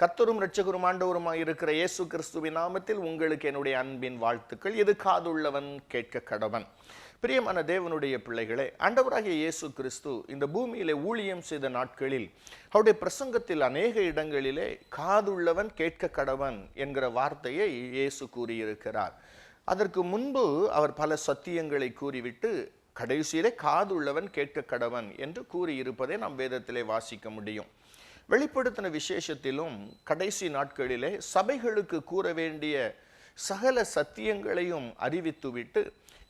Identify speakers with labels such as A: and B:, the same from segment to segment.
A: கத்தரும் ரட்சகரும் ஆண்டவருமாய் இருக்கிற இயேசு கிறிஸ்துவின் நாமத்தில் உங்களுக்கு என்னுடைய அன்பின் வாழ்த்துக்கள். இது காதுள்ளவன் கேட்க கடவன். பிரியமான தேவனுடைய பிள்ளைகளே ஆண்டவராகிய இயேசு கிறிஸ்து இந்த பூமியிலே ஊழியம் செய்த நாட்களில் அவருடைய பிரசங்கத்தில் அநேக இடங்களிலே காதுள்ளவன் கேட்க கடவன் என்கிற வார்த்தையை இயேசு கூறியிருக்கிறார். அதற்கு முன்பு அவர் பல சத்தியங்களை கூறிவிட்டு கடைசியிலே காதுள்ளவன் கேட்க கடவன் என்று கூறியிருப்பதை நாம் வேதத்திலே வாசிக்க முடியும். வெளிப்படுத்தின விசேஷத்திலும் கடைசி நாட்களிலே சபைகளுக்கு கூற வேண்டிய சகல சத்தியங்களையும் அறிவித்துவிட்டு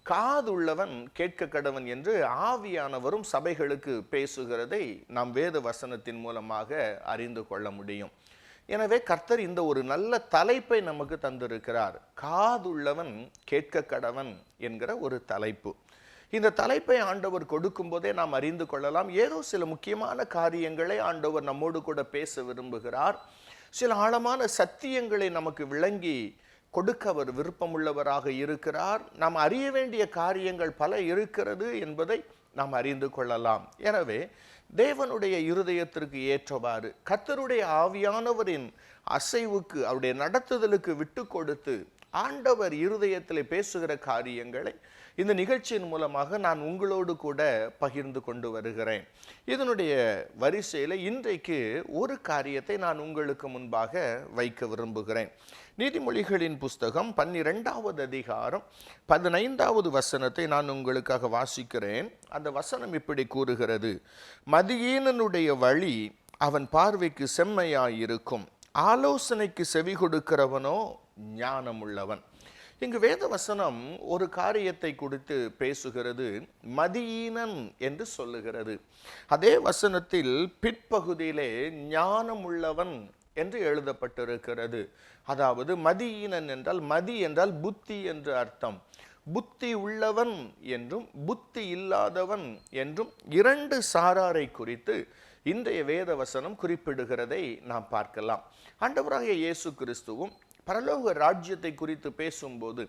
A: காதுள்ளவன் கேட்க கடவன் என்று ஆவியானவரும் சபைகளுக்கு பேசுகிறதை நாம் வேத வசனத்தின் மூலமாக அறிந்து கொள்ள முடியும். எனவே கர்த்தர் இந்த ஒரு நல்ல தலைப்பை நமக்கு தந்திருக்கிறார். காதுள்ளவன் கேட்க கடவன் என்கிற ஒரு தலைப்பு. இந்த தலைப்பை ஆண்டவர் கொடுக்கும் போதே நாம் அறிந்து கொள்ளலாம். ஏதோ சில முக்கியமான காரியங்களை ஆண்டவர் நம்மோடு கூட பேச விரும்புகிறார். சில ஆழமான சத்தியங்களை நமக்கு விளங்கி கொடுக்க அவர் விருப்பமுள்ளவராக இருக்கிறார். நாம் அறிய வேண்டிய காரியங்கள் பல இருக்கிறது என்பதை நாம் அறிந்து கொள்ளலாம். எனவே தேவனுடைய இருதயத்திற்கு ஏற்றவாறு கத்தருடைய ஆவியானவரின் அசைவுக்கு அவருடைய நடத்துதலுக்கு விட்டு கொடுத்து ஆண்டவர் இருதயத்தில் பேசுகிற காரியங்களை இந்த நிகழ்ச்சியின் மூலமாக நான் உங்களோடு கூட பகிர்ந்து கொண்டு வருகிறேன். இதனுடைய வரிசையில் இன்றைக்கு ஒரு காரியத்தை நான் உங்களுக்கு முன்பாக வைக்க விரும்புகிறேன். நீதிமொழிகளின் புஸ்தகம் பன்னிரெண்டாவது அதிகாரம் பதினைந்தாவது வசனத்தை நான் உங்களுக்காக வாசிக்கிறேன். அந்த வசனம் இப்படி கூறுகிறது. மதியீனனுடைய வழி அவன் பார்வைக்கு செம்மையாயிருக்கும். ஆலோசனைக்கு செவி கொடுக்கிறவனோ ஞானமுள்ளவன். இங்கு வேத வசனம் ஒரு காரியத்தை குறித்து பேசுகிறது மதியீனன் என்று சொல்லுகிறது. அதே வசனத்தில் பிற்பகுதியிலே ஞானமுள்ளவன் என்று எழுதப்பட்டிருக்கிறது. அதாவது மதியீனன் என்றால் மதி என்றால் புத்தி என்று அர்த்தம். புத்தி உள்ளவன் என்றும் புத்தி இல்லாதவன் என்றும் இரண்டு சாராரை குறித்து இன்றைய வேத வசனம் குறிப்பிடுகிறதை நாம் பார்க்கலாம். ஆண்டவராகிய இயேசு கிறிஸ்துவும் பரலோக ராஜ்யத்தை குறித்து பேசும்போது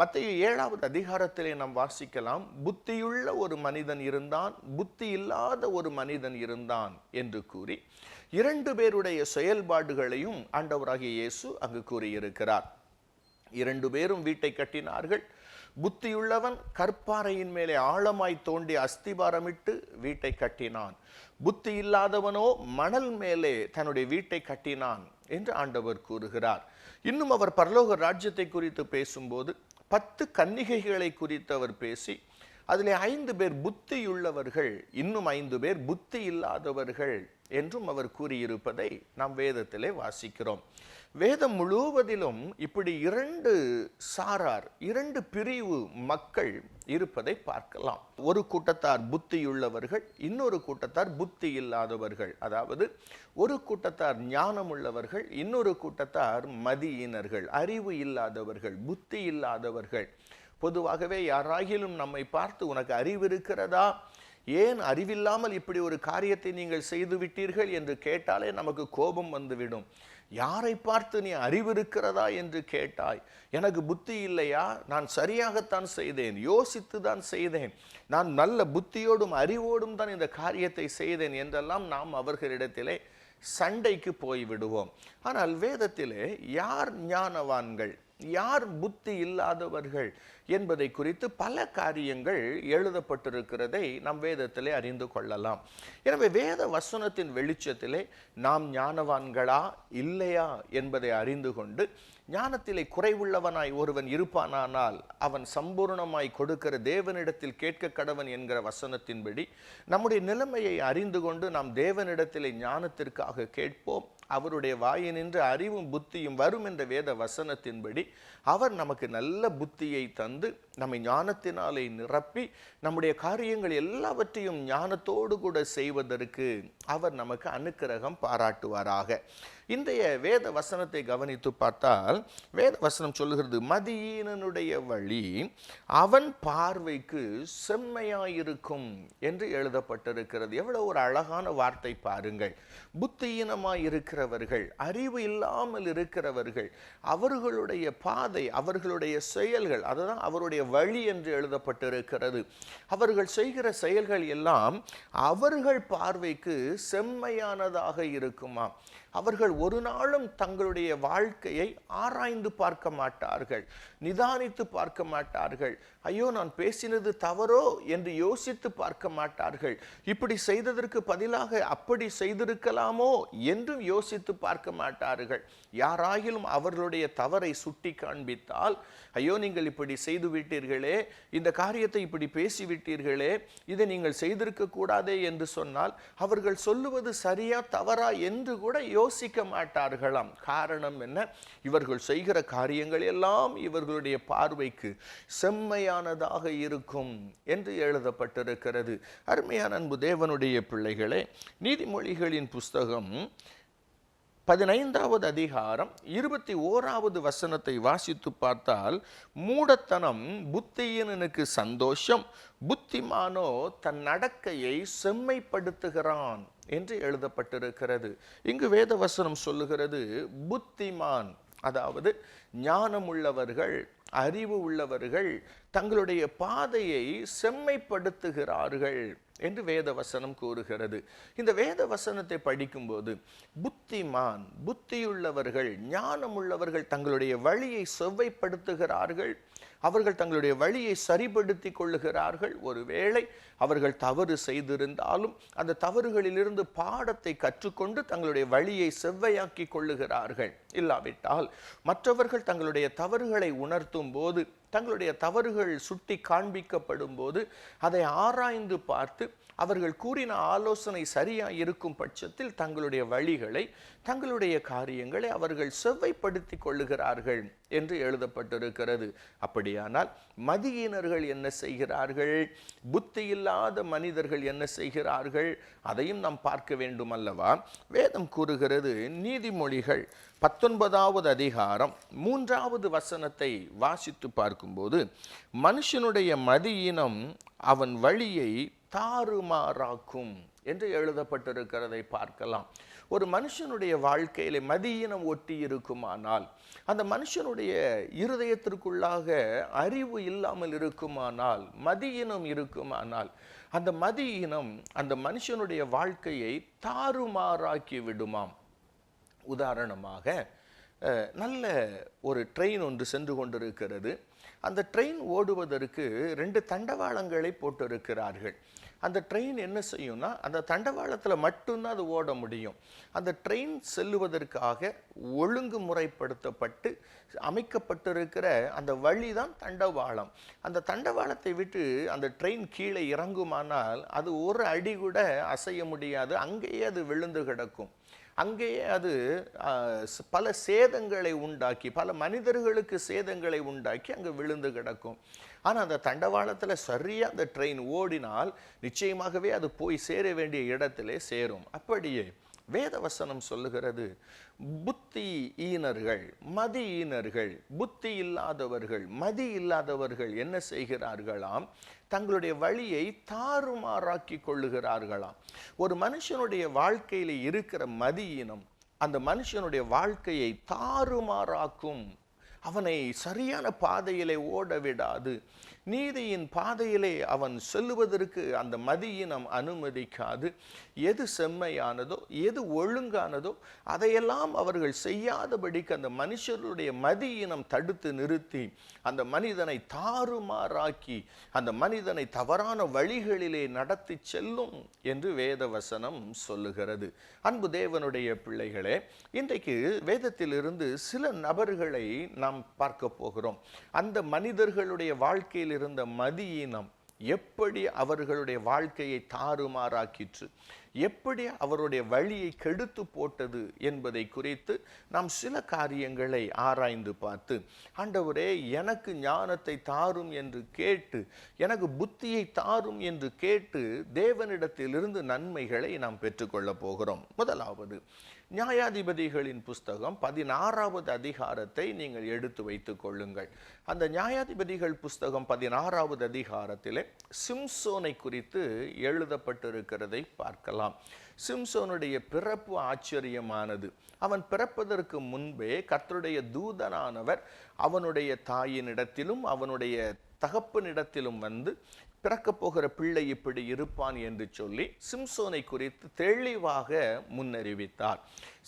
A: மத்திய ஏழாவது அதிகாரத்திலே நாம் வாசிக்கலாம் புத்தியுள்ள ஒரு மனிதன் இருந்தான் புத்தி இல்லாத ஒரு மனிதன் இருந்தான் என்று கூறி இரண்டு பேருடைய செயல்பாடுகளையும் ஆண்டவராகிய இயேசு அங்கு கூறியிருக்கிறார். இரண்டு பேரும் வீட்டை கட்டினார்கள். புத்தியுள்ளவன் கற்பாறையின் மேலே ஆழமாய் தோண்டி அஸ்திபாரமிட்டு வீட்டை கட்டினான். புத்தி இல்லாதவனோ மணல் மேலே தன்னுடைய வீட்டை கட்டினான் என்று ஆண்டவர் கூறுகிறார். இன்னும் அவர் பரலோக ராஜ்யத்தை குறித்து பேசும்போது பத்து கன்னிகைகளை குறித்து அவர் பேசி அதிலே ஐந்து பேர் புத்தியுள்ளவர்கள் இன்னும் ஐந்து பேர் புத்தி இல்லாதவர்கள் என்றும் அவர் கூறியிருப்பதை நாம் வேதத்திலே வாசிக்கிறோம். வேதம் முழுவதிலும் இப்படி இரண்டு சாரார் இரண்டு பிரிவு மக்கள் இருப்பதை பார்க்கலாம். ஒரு கூட்டத்தார் புத்தியுள்ளவர்கள் இன்னொரு கூட்டத்தார் புத்தி இல்லாதவர்கள் அதாவது ஒரு கூட்டத்தார் ஞானம் உள்ளவர்கள் இன்னொரு கூட்டத்தார் மதியினர்கள் அறிவு இல்லாதவர்கள் புத்தி இல்லாதவர்கள். பொதுவாகவே யாராகிலும் நம்மை பார்த்து உனக்கு அறிவு இருக்கிறதா? ஏன் அறிவில்லாமல் இப்படி ஒரு காரியத்தை நீங்கள் செய்து விட்டீர்கள் என்று கேட்டாலே நமக்கு கோபம் வந்துவிடும். யாரை பார்த்து நீ அறிவு இருக்கிறதா என்று கேட்டாய்? எனக்கு புத்தி இல்லையா? நான் சரியாகத்தான் செய்தேன் யோசித்து தான் செய்தேன். நான் நல்ல புத்தியோடும் அறிவோடும் தான் இந்த காரியத்தை செய்தேன் என்றெல்லாம் நாம் அவர்களிடத்திலே சண்டைக்கு போய் விடுவோம் ஆனால் வேதத்திலே யார் ஞானவான்கள்? யார் புத்தி இல்லாதவர்கள் என்பதை குறித்து பல காரியங்கள் எழுதப்பட்டிருக்கிறதை நம் வேதத்திலே அறிந்து கொள்ளலாம். எனவே வேத வசனத்தின் வெளிச்சத்திலே நாம் ஞானவான்களா இல்லையா என்பதை அறிந்து கொண்டு ஞானத்திலே குறைவுள்ளவனாய் ஒருவன் இருப்பானானால் அவன் சம்பூர்ணமாய் கொடுக்கிற தேவனிடத்தில் கேட்க கடவன் என்கிற வசனத்தின்படி நம்முடைய நிலைமையை அறிந்து கொண்டு நாம் தேவனிடத்திலே ஞானத்திற்காக கேட்போம். அவருடைய வாயினின்று அறிவும் புத்தியும் வரும் என்ற வேத வசனத்தின்படி அவர் நமக்கு நல்ல புத்தியை தந்து நம்மை ஞானத்தினாலே நிரப்பி நம்முடைய காரியங்கள் எல்லாவற்றையும் ஞானத்தோடு கூட செய்வதற்கு அவர் நமக்கு அனுக்கிரகம் பாராட்டுவாராக. இன்றைய வேத வசனத்தை கவனித்து பார்த்தால் வேத வசனம் சொல்லுகிறது மதியீனனுடைய வழி அவன் பார்வைக்கு செம்மையாயிருக்கும் என்று எழுதப்பட்டிருக்கிறது. எவ்வளோ ஒரு அழகான வார்த்தை பாருங்கள். புத்தியீனமாய் இருக்கிறவர்கள் அறிவு இல்லாமல் இருக்கிறவர்கள் அவர்களுடைய பாதை அவர்களுடைய செயல்கள் அதுதான் அவருடைய வழி என்று எழுதப்பட்டிருக்கிறது. அவர்கள் செய்கிற செயல்கள் எல்லாம் அவர்கள் பார்வைக்கு செம்மையானதாக இருக்குமா அவர்கள் ஒரு நாளும் தங்களுடைய வாழ்க்கையை ஆராய்ந்து பார்க்க மாட்டார்கள் நிதானித்து பார்க்க மாட்டார்கள். ஐயோ நான் பேசினது தவறோ என்று யோசித்து பார்க்க மாட்டார்கள். இப்படி செய்ததற்கு பதிலாக அப்படி செய்திருக்கலாமோ என்றும் யோசித்து பார்க்க மாட்டார்கள். யாராயிலும் அவர்களுடைய தவறை சுட்டி காண்பித்தால் ஐயோ நீங்கள் இப்படி செய்து விட்டீர்களே இந்த காரியத்தை இப்படி பேசிவிட்டீர்களே இதை நீங்கள் செய்திருக்க கூடாதே என்று சொன்னால் அவர்கள் சொல்லுவது சரியா தவறா என்று கூட யோசிக்க மாட்டார்களாம். காரணம் என்ன? இவர்கள் செய்கிற காரியங்கள் எல்லாம் இவர்களுடைய பார்வைக்கு செம்மையானதாக இருக்கும் என்று எழுதப்பட்டிருக்கிறது. அருமையான அன்பு தேவனுடைய பிள்ளைகளே நீதிமொழிகளின் புஸ்தகம் பதினைந்தாவது அதிகாரம் இருபத்தி ஓராவது வசனத்தை வாசித்து பார்த்தால் மூடத்தனம் புத்தியினனுக்கு சந்தோஷம் புத்திமானோ தன் நடக்கையை செம்மைப்படுத்துகிறான். என்று எழுதப்பட்டிருக்கிறது. இங்கு வேத வசனம் சொல்லுகிறது புத்திமான் அதாவது ஞானமுள்ளவர்கள் அறிவு உள்ளவர்கள் தங்களுடைய பாதையை செம்மைப்படுத்துகிறார்கள் என்று வேத வசனம் கூறுகிறது. இந்த வேத வசனத்தை படிக்கும்போது புத்திமான் புத்தியுள்ளவர்கள் ஞானமுள்ளவர்கள் தங்களுடைய வழியை செவ்வைப்படுத்துகிறார்கள். அவர்கள் தங்களுடைய வழியை சரிபடுத்தி கொள்ளுகிறார்கள். ஒருவேளை அவர்கள் தவறு செய்திருந்தாலும் அந்த தவறுகளிலிருந்து பாடத்தை கற்றுக்கொண்டு தங்களுடைய வழியை செவ்வையாக்கி கொள்ளுகிறார்கள். இல்லாவிட்டால் மற்றவர்கள் தங்களுடைய தவறுகளை உணர்த்தும் போது தங்களுடைய தவறுகள் சுட்டி காண்பிக்கப்படும் போது அதை ஆராய்ந்து பார்த்து அவர்கள் கூறின ஆலோசனை சரியாக இருக்கும் பட்சத்தில் தங்களுடைய வழிகளை தங்களுடைய காரியங்களை அவர்கள் செவ்வைப்படுத்தி கொள்ளுகிறார்கள் என்று எழுதப்பட்டிருக்கிறது. அப்படியானால் மதியினர்கள் என்ன செய்கிறார்கள்? புத்தி இல்லாத மனிதர்கள் என்ன செய்கிறார்கள்? அதையும் நாம் பார்க்க வேண்டும் அல்லவா? வேதம் கூறுகிறது நீதிமொழிகள் பத்தொன்பதாவது அதிகாரம் மூன்றாவது வசனத்தை வாசித்து பார்க்கும்போது மனுஷனுடைய மதியினம் அவன் வழியை தாறுமாறாக்கும் என்று எழுதப்பட்டிருக்கிறதை பார்க்கலாம். ஒரு மனுஷனுடைய வாழ்க்கையில் மதியினம் ஒட்டி இருக்குமானால் அந்த மனுஷனுடைய இருதயத்திற்குள்ளாக அறிவு இல்லாமல் இருக்குமானால் மதியினம் இருக்குமானால் அந்த மதியினம் அந்த மனுஷனுடைய வாழ்க்கையை தாறுமாறாக்கி விடுமாம். உதாரணமாக நல்ல ஒரு ட்ரெயின் ஒன்று சென்று கொண்டிருக்கிறது. அந்த ட்ரெயின் ஓடுவதற்கு ரெண்டு தண்டவாளங்களை போட்டிருக்கிறார்கள். அந்த ட்ரெயின் என்ன செய்யும்னா அந்த தண்டவாளத்தில் மட்டும்தான் அது ஓட முடியும். அந்த ட்ரெயின் செல்லுவதற்காக ஒழுங்குமுறைப்படுத்தப்பட்டு அமைக்கப்பட்டிருக்கிற அந்த வழி தான் தண்டவாளம். அந்த தண்டவாளத்தை விட்டு அந்த ட்ரெயின் கீழே இறங்குமானால் அது ஒரு அடி கூட அசைய முடியாது. அங்கேயே அது விழுந்து கிடக்கும். அங்கேயே அது பல சேதங்களை உண்டாக்கி பல மனிதர்களுக்கு சேதங்களை உண்டாக்கி அங்கே விழுந்து கிடக்கும். ஆனால் அந்த தண்டவாளத்தில் சரியாக அந்த ட்ரெயின் ஓடினால் நிச்சயமாகவே அது போய் சேர வேண்டிய இடத்திலே சேரும். அப்படியே வேதவசனம் சொல்லுகிறது புத்தி ஈனர்கள் மதி ஈனர்கள் புத்தி இல்லாதவர்கள் மதி இல்லாதவர்கள் என்ன செய்கிறார்களாம்? தங்களுடைய வழியை தாறுமாறாக்கி கொள்ளுகிறார்களாம். ஒரு மனுஷனுடைய வாழ்க்கையில் இருக்கிற மதியினம் அந்த மனுஷனுடைய வாழ்க்கையை தாறுமாறாக்கும். அவனை சரியான பாதையிலே ஓட விடாது. நீதியின் பாதையிலே அவன் செல்லுவதற்கு அந்த மதியினம் அனுமதிக்காது. எது செம்மையானதோ எது ஒழுங்கானதோ அதையெல்லாம் அவர்கள் செய்யாதபடிக்கு அந்த மனுஷருடைய மதியினம் தடுத்து நிறுத்தி அந்த மனிதனை தாறுமாறாக்கி அந்த மனிதனை தவறான வழிகளிலே நடத்தி செல்லும் என்று வேத வசனம் சொல்லுகிறது. அன்பு தேவனுடைய பிள்ளைகளே இன்றைக்கு வேதத்திலிருந்து சில நபர்களை நாம் பார்க்க போகிறோம். அந்த மனிதர்களுடைய வாழ்க்கையில் இருந்த மதியினம் எப்படி அவர்களுடைய வாழ்க்கையை தாறுமாறாக்கிற்று? எப்படி அவருடைய வழியை கெடுத்து போட்டது என்பதை குறித்து நாம் சில காரியங்களை ஆராய்ந்து பார்த்து ஆண்டவரே எனக்கு ஞானத்தை தாரும் என்று கேட்டு எனக்கு புத்தியை தாரும் என்று கேட்டு தேவனிடத்திலிருந்து நன்மைகளை நாம் பெற்றுக்கொள்ளப் போகிறோம். முதலாவது நியாயாதிபதிகளின் புஸ்தகம் பதினாறாவது அதிகாரத்தை நீங்கள் எடுத்து வைத்துக் கொள்ளுங்கள். அந்த நியாயாதிபதிகள் புஸ்தகம் பதினாறாவது அதிகாரத்திலே சிம்சோனை குறித்து எழுதப்பட்டிருக்கிறதை பார்க்கலாம். சிம்சோனுடைய பிறப்பு ஆச்சரியமானது. அவன் பிறப்பதற்கு முன்பே கர்த்தருடைய தூதனானவர் அவனுடைய தாயினிடத்திலும் அவனுடைய தகப்பனிடத்திலும் வந்து பிறக்கப் போகிற பிள்ளை இப்படி இருப்பான் என்று சொல்லி சிம்சோனை குறித்து தெளிவாக முன்னறிவித்தார்.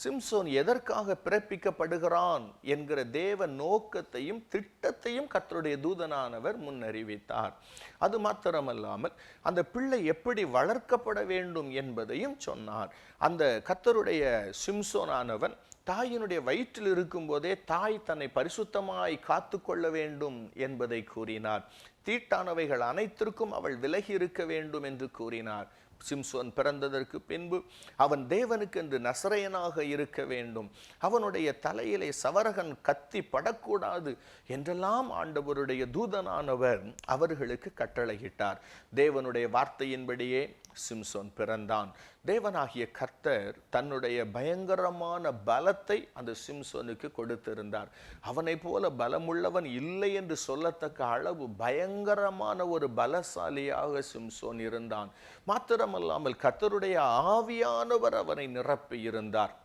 A: சிம்சோன் எதற்காக பிறப்பிக்கப்படுகிறான் என்கிற தேவ நோக்கத்தையும் திட்டத்தையும் கத்தருடைய தூதனானவர் முன்னறிவித்தார். அது மாத்திரமல்லாமல் அந்த பிள்ளை எப்படி வளர்க்கப்பட வேண்டும் என்பதையும் சொன்னார். அந்த கர்த்தருடைய சிம்சோனானவன் தாயினுடைய வயிற்றில் இருக்கும்போதே தாய் தன்னை பரிசுத்தமாய் காத்து கொள்ள வேண்டும் என்பதை கூறினார். தீட்டானவைகள் அனைத்திற்கும் அவள் விலகி இருக்க வேண்டும் என்று கூறினார். சிம்சோன் பிறந்ததற்கு பின்பு அவன் தேவனுக்கு என்று நசரையனாக இருக்க வேண்டும். அவனுடைய தலையிலே சவரகன் கத்தி படக்கூடாது என்றெல்லாம் ஆண்டவருடைய தூதனானவர் அவர்களுக்கு கட்டளையிட்டார். தேவனுடைய வார்த்தையின்படியே சிம்சோன் பிறந்தான். தேவனாகிய கர்த்தர் தன்னுடைய பயங்கரமான பலத்தை அந்த சிம்சோனுக்கு கொடுத்திருந்தார். அவனை போல பலமுள்ளவன் இல்லை என்று சொல்லத்தக்க அளவு பயங்கரமான ஒரு பலசாலியாக சிம்சோன் இருந்தான். மாத்திரமல்லாமல் கர்த்தருடைய ஆவியானவர் அவனை நிரப்பி இருந்தார்.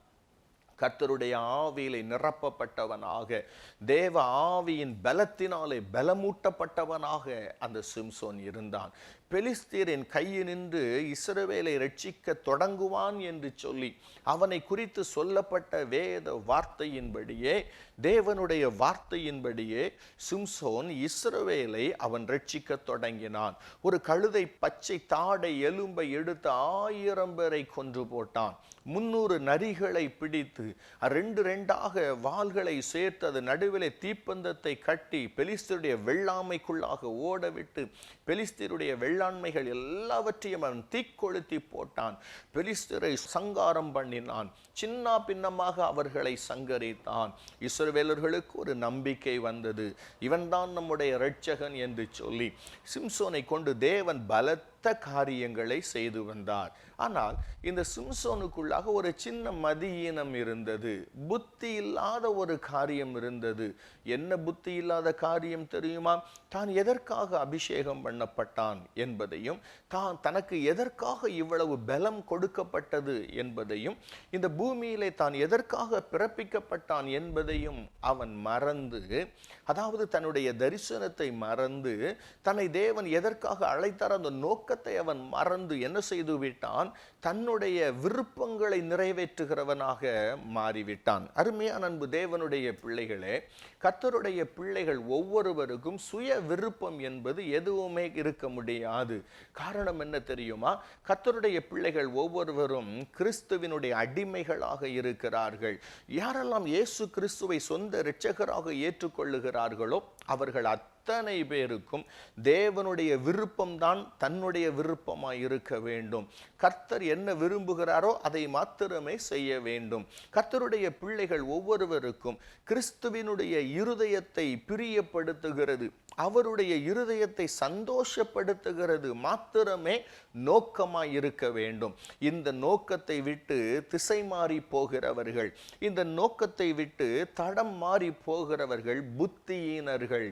A: கர்த்தருடைய ஆவியிலே நிரப்பப்பட்டவனாக தேவ ஆவியின் பலத்தினாலே பலமூட்டப்பட்டவனாக அந்த சிம்சோன் இருந்தான். பெலிஸ்தீரின் கையினின்று இஸ்ரவேலை ரட்சிக்க தொடங்குவான் என்று சொல்லி அவனை குறித்து சொல்லப்பட்ட வேத வார்த்தையின்படியே தேவனுடைய வார்த்தையின்படியே சிம்சோன் இஸ்ரவேலை அவன் ரட்சிக்க தொடங்கினான். ஒரு கழுதை பச்சை தாடை எலும்பை எடுத்து ஆயிரம் பேரை கொன்று போட்டான். முன்னூறு நரிகளை பிடித்து ரெண்டு ரெண்டாக வாள்களை சேர்த்து அது நடுவிலே தீப்பந்தத்தை கட்டி பெலிஸ்தருடைய வெள்ளாமைக்குள்ளாக ஓடவிட்டு பெலிஸ்தருடைய வெள்ளாண்மைகள் எல்லாவற்றையும் அவன் தீக்கொளுத்தி போட்டான். பெலிஸ்தரை சங்காரம் பண்ணினான். சின்ன பின்னமாக அவர்களை சங்கரித்தான். இஸ்ரவேலர்களுக்கு ஒரு நம்பிக்கை வந்தது. இவன்தான் நம்முடைய இரட்சகன் என்று சொல்லி சிம்சோனை கொண்டு தேவன் பலத்த காரியங்களை செய்து வந்தார். ஆனால் இந்த சிம்சோனுக்குள்ளாக ஒரு சின்ன மதியீனம் இருந்தது. புத்தி இல்லாத ஒரு காரியம் இருந்தது. என்ன புத்தி இல்லாத காரியம் தெரியுமா? தான் எதற்காக அபிஷேகம் பண்ணப்பட்டான் என்பதையும் தான் தனக்கு எதற்காக இவ்வளவு பலம் கொடுக்கப்பட்டது என்பதையும் இந்த பூமியிலே தான் எதற்காக பிறப்பிக்கப்பட்டான் என்பதையும் அவன் மறந்து அதாவது தன்னுடைய தரிசனத்தை மறந்து தன்னை தேவன் எதற்காக அழைத்தார் அந்த உலகத்தை அவன் மறந்து என்ன செய்து விட்டான்? தன்னுடைய விருப்பங்களை நிறைவேற்றுகிறவனாக மாறிவிட்டான். அருமையான அன்பு தேவனுடைய பிள்ளைகளே கர்த்தருடைய பிள்ளைகள் ஒவ்வொருவருக்கும் சுய விருப்பம் என்பது எதுவுமே இருக்க முடியாது. காரணம் என்ன தெரியுமா? கர்த்தருடைய பிள்ளைகள் ஒவ்வொருவரும் கிறிஸ்துவினுடைய அடிமைகளாக இருக்கிறார்கள். யாரெல்லாம் இயேசு கிறிஸ்துவை சொந்த இரட்சகராக ஏற்றுக்கொள்ளுகிறார்களோ அவர்கள் அத்தனை பேருக்கும் தேவனுடைய விருப்பம்தான் தன்னுடைய விருப்பமாய் இருக்க வேண்டும். கர்த்தர் என்ன விரும்புகிறாரோ அதை மாத்திரமே செய்ய வேண்டும். கர்த்தருடைய பிள்ளைகள் ஒவ்வொருவருக்கும் கிறிஸ்துவினுடைய இருதயத்தை பிரியப்படுத்துகிறது. அவருடைய இருதயத்தை சந்தோஷப்படுத்துகிறது. மாத்திரமே நோக்கமாய் இருக்க வேண்டும். இந்த நோக்கத்தை விட்டு திசை மாறி போகிறவர்கள் இந்த நோக்கத்தை விட்டு தடம் மாறி போகிறவர்கள் புத்தியீனர்கள்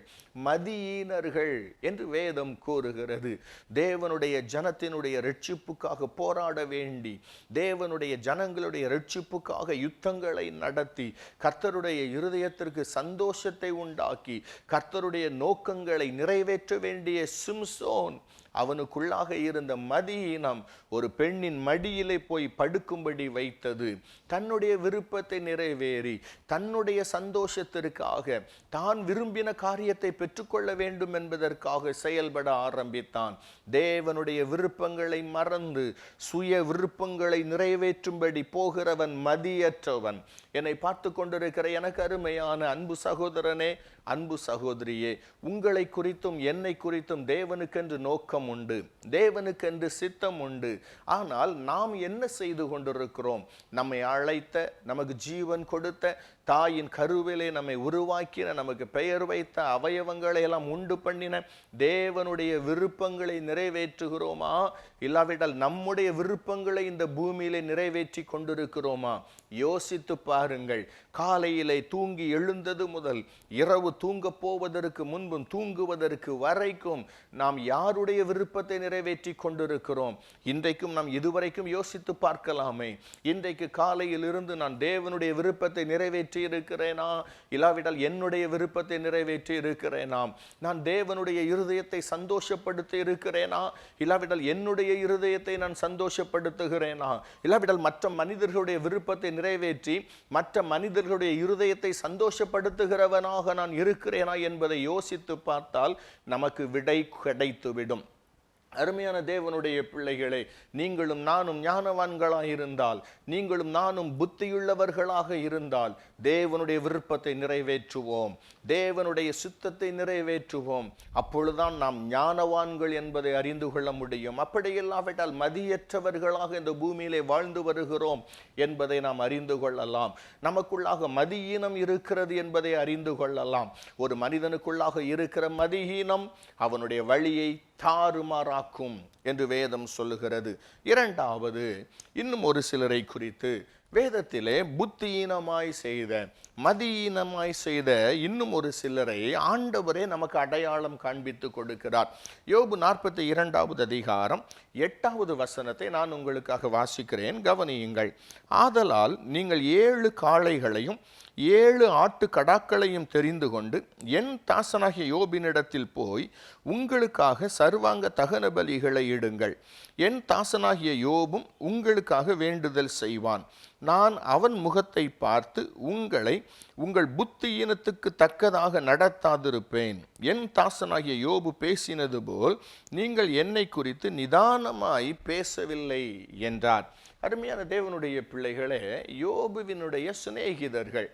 A: மதியீனர்கள் என்று வேதம் கூறுகிறது. தேவனுடைய ஜனத்தினுடைய ரட்சிப்புக்காக போராட வேண்டி தேவனுடைய ஜனங்களுடைய ரட்சிப்புக்காக யுத்தங்களை நடத்தி கர்த்தருடைய இருதயத்திற்கு சந்தோஷத்தை உண்டாக்கி கர்த்தருடைய நோக்கங்களை நிறைவேற்ற வேண்டிய சிம்சோன் அவனுக்குள்ளாக இருந்த மதியினம் ஒரு பெண்ணின் மடியிலே போய் படுக்கும்படி வைத்தது. தன்னுடைய விருப்பத்தை நிறைவேறி தன்னுடைய சந்தோஷத்திற்காக தான் விரும்பின காரியத்தை பெற்றுக்கொள்ள வேண்டும் என்பதற்காக செயல்பட ஆரம்பித்தான். தேவனுடைய விருப்பங்களை மறந்து சுய விருப்பங்களை நிறைவேற்றும்படி போகிறவன் மதியற்றவன். என்னை பார்த்து கொண்டிருக்கிற எனக்கு அருமையான அன்பு சகோதரனே அன்பு சகோதரியே உங்களை குறித்தும் என்னை குறித்தும் தேவனுக்கென்று நோக்கம் உண்டு தேவனுக்கென்று சித்தம் உண்டு. ஆனால் நாம் என்ன செய்து கொண்டிருக்கிறோம்? நம்மை அழைத்த நமக்கு ஜீவன் கொடுத்த தாயின் கருவிலே நம்மை உருவாக்கின நமக்கு பெயர் வைத்த அவயவங்களை எல்லாம் உண்டு பண்ணின தேவனுடைய விருப்பங்களை நிறைவேற்றுகிறோமா? இல்லாவிட்டால் நம்முடைய விருப்பங்களை இந்த பூமியிலே நிறைவேற்றி கொண்டிருக்கிறோமா? யோசித்து பாருங்கள். காலையிலே தூங்கி எழுந்தது முதல் இரவு தூங்க போவதற்கு முன்பும் தூங்குவதற்கு வரைக்கும் நாம் யாருடைய விருப்பத்தை நிறைவேற்றி கொண்டிருக்கிறோம்? இன்றைக்கும் நாம் இதுவரைக்கும் யோசித்து பார்க்கலாமே. இன்றைக்கு காலையில் இருந்து நான் தேவனுடைய விருப்பத்தை நிறைவேற்றி நிறைவேற்றி இருக்கிறேனா இல்லாவிட்டால் என்னுடைய விருப்பத்தை நிறைவேற்றி இருக்கிறேனா நான் தேவனுடைய இருதயத்தை சந்தோஷப்படுத்தி இருக்கிறேனா இல்லாவிட்டால் என்னுடைய இருதயத்தை நான் சந்தோஷப்படுத்துகிறேனா? இல்லாவிட்டால் மற்ற மனிதர்களுடைய விருப்பத்தை நிறைவேற்றி மற்ற மனிதர்களுடைய இருதயத்தை சந்தோஷப்படுத்துகிறவனாக நான் இருக்கிறேனா என்பதை யோசித்து பார்த்தால் நமக்கு விடை கிடைத்துவிடும். அருமையான தேவனுடைய பிள்ளைகளே நீங்களும் நானும் ஞானவான்களாக இருந்தால் நீங்களும் நானும் புத்தியுள்ளவர்களாக இருந்தால் தேவனுடைய விருப்பத்தை நிறைவேற்றுவோம். தேவனுடைய சித்தத்தை நிறைவேற்றுவோம். அப்பொழுதுதான் நாம் ஞானவான்கள் என்பதை அறிந்து கொள்ள முடியும். அப்படி இல்லாவிட்டால் மதியற்றவர்களாக இந்த பூமியிலே வாழ்ந்து வருகிறோம் என்பதை நாம் அறிந்து கொள்ளலாம். நமக்குள்ளாக மதியீனம் இருக்கிறது என்பதை அறிந்து கொள்ளலாம். ஒரு மனிதனுக்குள்ளாக இருக்கிற மதியீனம் அவனுடைய வழியை தாறுமாறாக்கும் என்று வேதம் சொல்லுகிறது. இரண்டாவது இன்னும் ஒரு சிலரை குறித்து வேதத்திலே புத்தியீனமாய் செய்த மதியீனமாய் செய்த இன்னும் ஒரு சிலரை ஆண்டவரே நமக்கு அடையாளம் காண்பித்து கொடுக்கிறார். யோபு நாற்பத்தி இரண்டாவது அதிகாரம் எட்டாவது வசனத்தை நான் உங்களுக்காக வாசிக்கிறேன். கவனியுங்கள் ஆதலால் நீங்கள் ஏழு காளைகளையும் ஏழு ஆட்டு கடாக்களையும் தெரிந்து கொண்டு என் தாசனாகிய யோபினிடத்தில் போய் உங்களுக்காக சர்வாங்க தகன பலிகளை இடுங்கள். என் தாசனாகிய யோபும் உங்களுக்காக வேண்டுதல் செய்வான். நான் அவன் முகத்தை பார்த்து உங்களை உங்கள் புத்தியினத்துக்கு தக்கதாக நடத்தாதிருப்பேன். என் தாசனாகிய யோபு பேசினது போல் நீங்கள் என்னை குறித்து நிதானமாய் பேசவில்லை என்றார். அருமையான தேவனுடைய பிள்ளைகளே யோபுவினுடைய சிநேகிதர்கள்.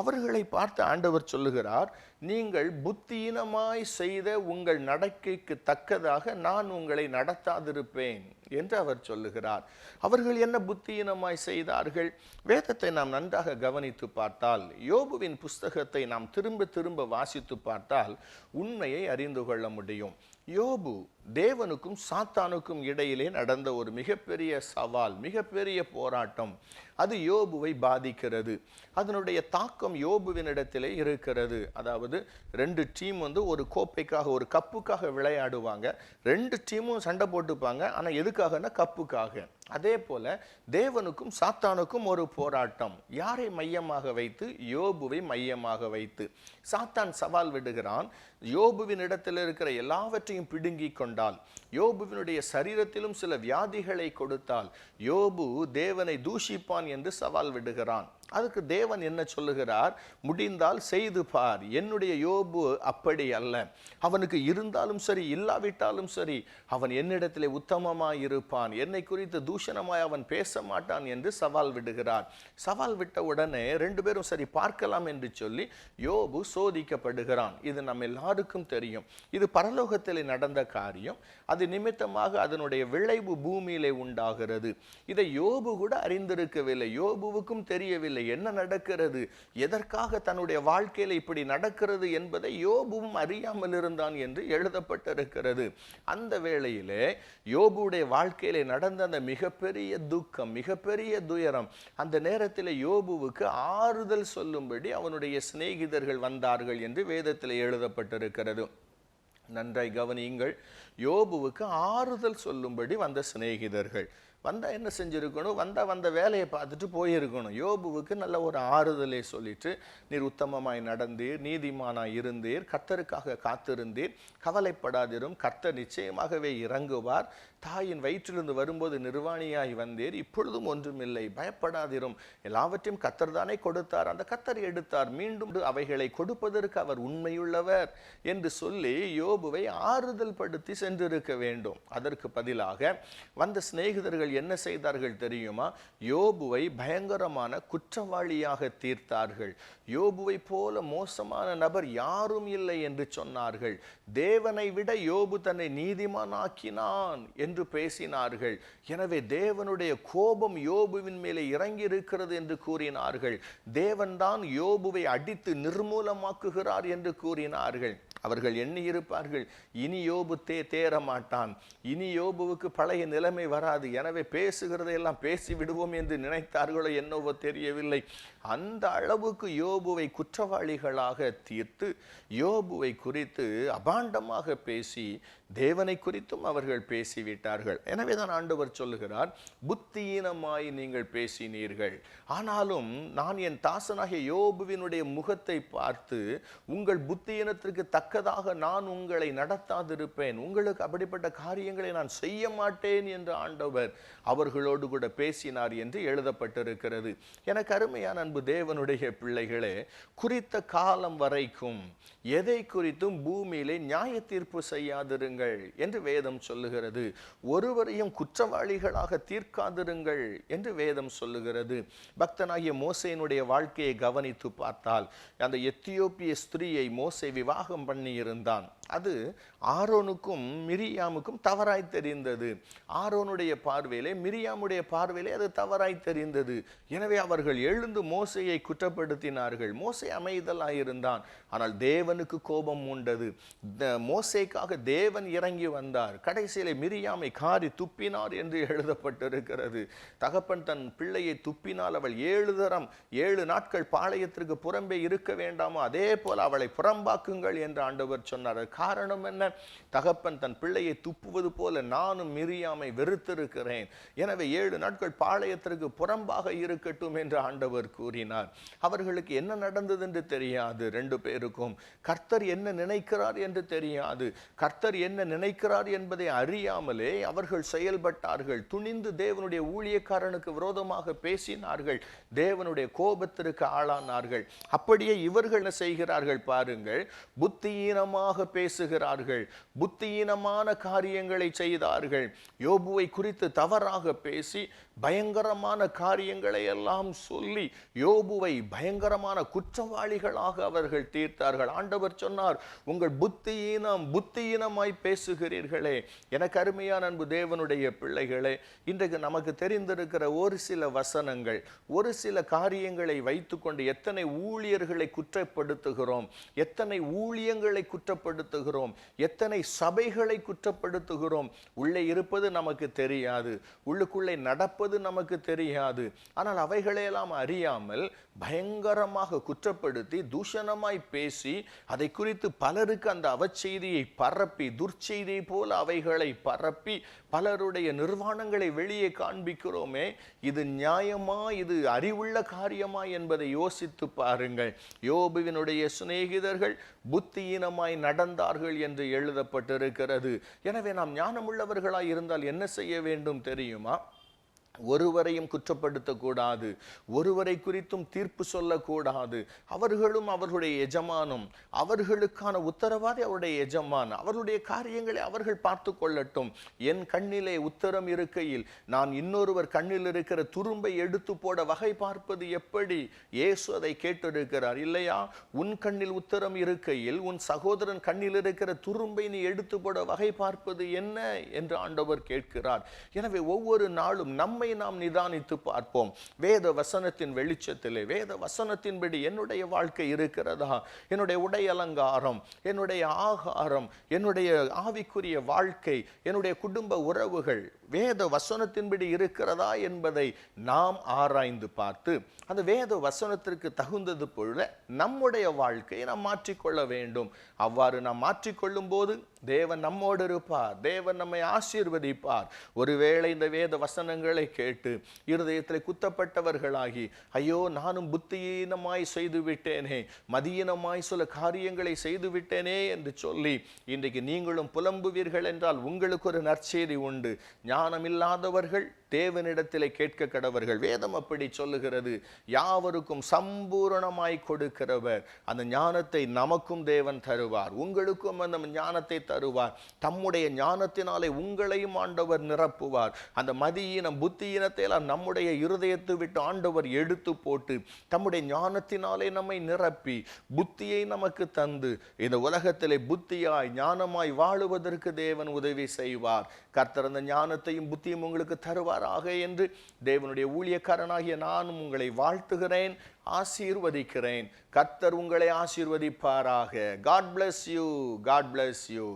A: அவர்களை பார்த்து ஆண்டவர் சொல்லுகிறார் நீங்கள் புத்தியினமாய் செய்த உங்கள் நடக்கைக்கு தக்கதாக நான் உங்களை நடத்தாதிருப்பேன் என்று அவர் சொல்லுகிறார். அவர்கள் என்ன புத்தியினமாய் செய்தார்கள்? வேதத்தை நாம் நன்றாக கவனித்து பார்த்தால் யோபுவின் புஸ்தகத்தை நாம் திரும்ப திரும்ப வாசித்து பார்த்தால் உண்மையை அறிந்து கொள்ள முடியும். யோபு தேவனுக்கும் சாத்தானுக்கும் இடையிலே நடந்த ஒரு மிகப்பெரிய சவால் மிகப்பெரிய போராட்டம். அது யோபுவை பாதிக்கிறது. அதனுடைய தாக்கம் யோபுவினிடத்திலே இருக்கிறது. அதாவது ரெண்டு டீம் வந்து ஒரு கோப்பைக்காக ஒரு கப்புக்காக விளையாடுவாங்க. ரெண்டு டீமும் சண்டை போட்டுப்பாங்க. ஆனால் எதுக்காகனா கப்புக்காக. அதே போல தேவனுக்கும் சாத்தானுக்கும் ஒரு போராட்டம். யாரை மையமாக வைத்து? யோபுவை மையமாக வைத்து. சாத்தான் சவால் விடுகிறான். யோபுவின் இடத்தில் இருக்கிற எல்லாவற்றையும் பிடுங்கி கொண்டால் யோபுவினுடைய சரீரத்திலும் சில வியாதிகளை கொடுத்தால் யோபு தேவனை தூஷிப்பான் என்று சவால் விடுகிறான். அதுக்கு தேவன் என்ன சொல்லுகிறார்? முடிந்தால் செய்து பார். என்னுடைய யோபு அப்படி அல்ல. அவனுக்கு இருந்தாலும் சரி இல்லாவிட்டாலும் சரி அவன் என்னிடத்திலே உத்தமமாய் இருப்பான். என்னை குறித்து தூஷணமாய் அவன் பேச மாட்டான் என்று சவால் விடுகிறார். சவால் விட்ட உடனே ரெண்டு பேரும் சரி பார்க்கலாம் என்று சொல்லி யோபு சோதிக்கப்படுகிறான். இது நம்ம எல்லாருக்கும் தெரியும். இது பரலோகத்தில் நடந்த காரியம். அது நிமித்தமாக அதனுடைய விளைவு பூமியிலே உண்டாகிறது. இதை யோபு கூட அறிந்திருக்கவில்லை. யோபுவுக்கும் தெரியவில்லை. என்ன நடக்கிறது? எதற்காக தன்னுடைய வாழ்க்கையில இப்படி நடக்கிறது என்பதை யோபுவும் அறியாமல் இருந்தான் என்று எழுதப்பட்டிருக்கிறது. அந்த வேளையிலே யோபுடைய வாழ்க்கையிலே நடந்த அந்த மிகப்பெரிய துக்கம் மிகப்பெரிய துயரம் அந்த நேரத்தில் யோபுவுக்கு ஆறுதல் சொல்லும்படி அவனுடைய சிநேகிதர்கள் வந்தார்கள் என்று வேதத்தில் எழுதப்பட்டிருக்கிறது. நன்றாய் கவனியுங்கள் யோபுவுக்கு ஆறுதல் சொல்லும்படி வந்த சிநேகிதர்கள். வந்தால் என்ன செஞ்சிருக்கணும்? வந்தால் வந்த வேலையை பார்த்துட்டு போயிருக்கணும். யோபுவுக்கு நல்ல ஒரு ஆறுதலை சொல்லிட்டு நீர் உத்தமமாய் நடந்தீர் நீதிமானாய் இருந்தீர் கர்த்தருக்காக காத்திருந்தீர் கவலைப்படாதிரும் கர்த்தர் நிச்சயமாகவே இறங்குவார் தாயின் வயிற்றிலிருந்து வரும்போது நிர்வாணியாய் வந்தேர். இப்பொழுதும் ஒன்றுமில்லை. பயப்படாதிரும். எல்லாவற்றையும் கத்தர் தானே கொடுத்தார். அந்த கத்தர் எடுத்தார். மீண்டும் அவைகளை கொடுப்பதற்கு அவர் உண்மையுள்ளவர் என்று சொல்லி யோபுவை ஆறுதல் படுத்தி சென்றிருக்க வேண்டும். அதற்கு பதிலாக வந்த சிநேகிதர்கள் என்ன செய்தார்கள் தெரியுமா? யோபுவை பயங்கரமான குற்றவாளியாக தீர்த்தார்கள். யோபுவை போல மோசமான நபர் யாரும் இல்லை என்று சொன்னார்கள். தேவனை விட யோபு தன்னை நீதிமானாக்கினான் என்று பேசினார்கள். எனவே தேவனுடைய கோபம் யோபுவின் மேலே இறங்கி இருக்கிறது என்று கூறினார்கள். தேவன்தான் யோபுவை அடித்து நிர்மூலமாக்குகிறார் என்று கூறினார்கள். அவர்கள் எண்ணியிருப்பார்கள். இனி யோபு தே தேற மாட்டான் இனி யோபுவுக்கு பழைய நிலைமை வராது. எனவே பேசுகிறதையெல்லாம் பேசி விடுவோம் என்று நினைத்தார்களோ என்னவோ தெரியவில்லை. அந்த அளவுக்கு யோபுவை குற்றவாளிகளாக தீர்த்து யோபுவை குறித்து அபாண்டமாக பேசி தேவனை குறித்தும் அவர்கள் பேசிவிட்டார்கள். எனவே தான் ஆண்டவர் சொல்லுகிறார் புத்தியீனமாய் நீங்கள் பேசினீர்கள். ஆனாலும் நான் என் தாசனாகிய யோபுவினுடைய முகத்தை பார்த்து உங்கள் புத்தியீனத்திற்கு தக்கதாக நான் உங்களை நடத்தாதிருப்பேன். உங்களுக்கு அப்படிப்பட்ட காரியங்களை நான் செய்ய மாட்டேன் என்று ஆண்டவர் அவர்களோடு கூட பேசினார் என்று எழுதப்பட்டிருக்கிறது. எனக்கு அருமையான அன்பு தேவனுடைய பிள்ளைகளே குறித்த காலம் வரைக்கும் எதை குறித்தும் பூமியிலே நியாய தீர்ப்பு செய்யாதிருங்கள். என்று வேதம் சொல்லுகிறது. ஒருவரையும் குற்றவாளிகளாக தீர்க்காதிருங்கள் என்று வேதம் சொல்லுகிறது. பக்தனாகிய மோசையினுடைய வாழ்க்கையை கவனித்து பார்த்தால் அந்த எத்தியோப்பிய ஸ்திரீயை மோசை விவாகம் பண்ணி இருந்தான் அது ஆரோனுக்கும் மிரியாமுக்கும் தவறாய் தெரிந்தது. ஆரோனுடைய பார்வையிலே மிரியாமுடைய பார்வையிலே அது தவறாய் தெரிந்தது. எனவே அவர்கள் எழுந்து மோசையை குற்றப்படுத்தினார்கள். மோசை அமைதலாயிருந்தான் ஆனால் தேவனுக்கு கோபம் உண்டது. மோசைக்காக தேவன் இறங்கி வந்தார். கடைசியிலே மிரியாமை காரி துப்பினார் என்று எழுதப்பட்டிருக்கிறது. தகப்பன் தன் பிள்ளையை துப்பினால் அவள் ஏழு தரம் ஏழு நாட்கள் பாளையத்திற்கு புறம்பே இருக்க வேண்டாமோ? அதே போல அவளை புறம்பாக்குங்கள் என்று ஆண்டவர் சொன்னார். காரணம் என்ன? தகப்பன் தன் பிள்ளையை துப்புவது போல நானும் மிரியாமை வெறுத்திருக்கிறேன். எனவே ஏழு நாட்கள் பாளையத்திற்கு புறம்பாக இருக்கட்டும் என்று ஆண்டவர் கூறினார். அவர்களுக்கு என்ன நடந்தது என்று தெரியாது ரெண்டு பேருக்கும். கர்த்தர் என்ன நினைக்கிறார் என்று தெரியாது. கர்த்தர் என்ன நினைக்கிறார் என்பதை அறியாமலே அவர்கள் செயல்பட்டார்கள். துணிந்து தேவனுடைய ஊழியக்காரனுக்கு விரோதமாக பேசினார்கள். தேவனுடைய கோபத்திற்கு ஆளானார்கள். அப்படியே இவர்கள் செய்கிறார்கள் பாருங்கள். புத்தியீனமாக பேசுகிறார்கள் புத்தியீனமான காரியங்களை செய்தார்கள். யோபுவை குறித்து தவறாக பேசி பயங்கரமான காரியங்களை எல்லாம் சொல்லி யோபுவை பயங்கரமான குற்றவாளிகளாக அவர்கள் தீர்த்தார்கள். ஆண்டவர் சொன்னார் உங்கள் புத்தியீனம் புத்தியீனமாய் பேசுகிறீர்களே. எனக்கு அருமையான அன்பு தேவனுடைய பிள்ளைகளே இன்றைக்கு நமக்கு தெரிந்திருக்கிற ஒரு சில வசனங்கள் ஒரு சில காரியங்களை வைத்துக்கொண்டு எத்தனை ஊழியர்களை குற்றப்படுத்துகிறோம் எத்தனை ஊழியங்களை குற்றப்படுத்துகிறோம். எத்தனை சபைகளை குற்றப்படுத்துகிறோம். உள்ளே இருப்பது நமக்கு தெரியாது. உள்ளுக்குள்ளே நடப்பது நமக்கு தெரியாது. ஆனால் அவைகளையெல்லாம் அறியாமல் பயங்கரமாக குற்றப்படுத்தி தூஷணமாய் பேசி அதை குறித்து பலருக்கு அந்த அவச்செய்தியை பரப்பி துர்ச்செய்தியை போல அவைகளை பரப்பி பலருடைய நிர்வாணங்களை வெளியே காண்பிக்கிறோமே இது நியாயமா இது அறிவுள்ள காரியமா என்பதை யோசித்து பாருங்கள். யோபுவினுடைய சிநேகிதர்கள் புத்தியீனமாய் நடந்தார்கள் என்று எழுதப்பட்டிருக்கிறது. எனவே நாம் ஞானமுள்ளவர்களாய் இருந்தால் என்ன செய்ய வேண்டும் தெரியுமா? ஒருவரையும் குற்றப்படுத்தக்கூடாது ஒருவரை குறித்தும் தீர்ப்பு சொல்லக்கூடாது. அவர்களும் அவர்களுடைய எஜமானும் அவர்களுக்கான உத்தரவாதி அவருடைய எஜமான் அவர்களுடைய காரியங்களை அவர்கள் பார்த்து கொள்ளட்டும். என் கண்ணிலே உத்தரம் இருக்கையில் நான் இன்னொருவர் கண்ணில் இருக்கிற துரும்பை எடுத்து போட வகை பார்ப்பது எப்படி? இயேசு அதை கேட்டிருக்கிறார் இல்லையா உன் கண்ணில் உத்தரம் இருக்கையில் உன் சகோதரன் கண்ணில் இருக்கிற துரும்பை நீ எடுத்து போட வகை பார்ப்பது என்ன? என்று ஆண்டவர் கேட்கிறார். எனவே ஒவ்வொரு நாளும் நம்ம நாம் நிதானித்து பார்ப்போம். வேத வசனத்தின் வெளிச்சத்திலே வேத வசனத்தின்படி என்னுடைய வாழ்க்கை இருக்கிறதா? என்னுடைய உடை அலங்காரம் என்னுடைய ஆகாரம் என்னுடைய ஆவிக்குரிய வாழ்க்கை என்னுடைய குடும்ப உறவுகள் வேத வசனத்தின்படி இருக்கிறதா என்பதை நாம் ஆராய்ந்து பார்த்து அந்த வேத வசனத்திற்கு தகுந்தது போல நம்முடைய வாழ்க்கையை நாம் மாற்றிக்கொள்ள வேண்டும். அவ்வாறு நாம் மாற்றிக்கொள்ளும் போது தேவன் நம்மோடு இருப்பார் தேவன் நம்மை ஆசீர்வதிப்பார். ஒருவேளை இந்த வேத வசனங்களை கேட்டு இருதயத்தில் குத்தப்பட்டவர்களாகி ஐயோ நானும் புத்தியீனமாய் செய்து விட்டேனே மதியீனமாய் சில காரியங்களை செய்து விட்டேனே என்று சொல்லி இன்றைக்கு நீங்களும் புலம்புவீர்கள் என்றால் உங்களுக்கு ஒரு நற்செய்தி உண்டு. ஞானம் இல்லாதவர்கள் தேவனிடத்திலே கேட்க கடவர்கள் வேதம் அப்படி சொல்லுகிறது. யாவருக்கும் சம்பூரணமாய் கொடுக்கிறவர். அந்த ஞானத்தை நமக்கும் தேவன் தருவார். உங்களுக்கும் அந்த ஞானத்தை தருவார். தம்முடைய ஞானத்தினாலே உங்களையும் ஆண்டவர் நிரப்புவார். அந்த மதியினம் புத்தியினத்தை எல்லாம் நம்முடைய இருதயத்தை விட்டு ஆண்டவர் எடுத்து போட்டு தம்முடைய ஞானத்தினாலே நம்மை நிரப்பி புத்தியை நமக்கு தந்து இந்த உலகத்திலே புத்தியாய் ஞானமாய் வாழுவதற்கு தேவன் உதவி செய்வார். கர்த்தர் அந்த ஞானத்தை ஞானத்தையும் புத்தியும் உங்களுக்கு தருவாராக என்று தேவனுடைய ஊழியக்காரனாகிய நானும் உங்களை வாழ்த்துகிறேன் ஆசீர்வதிக்கிறேன். கர்த்தர் உங்களை ஆசீர்வதிப்பாராக. God bless you God bless you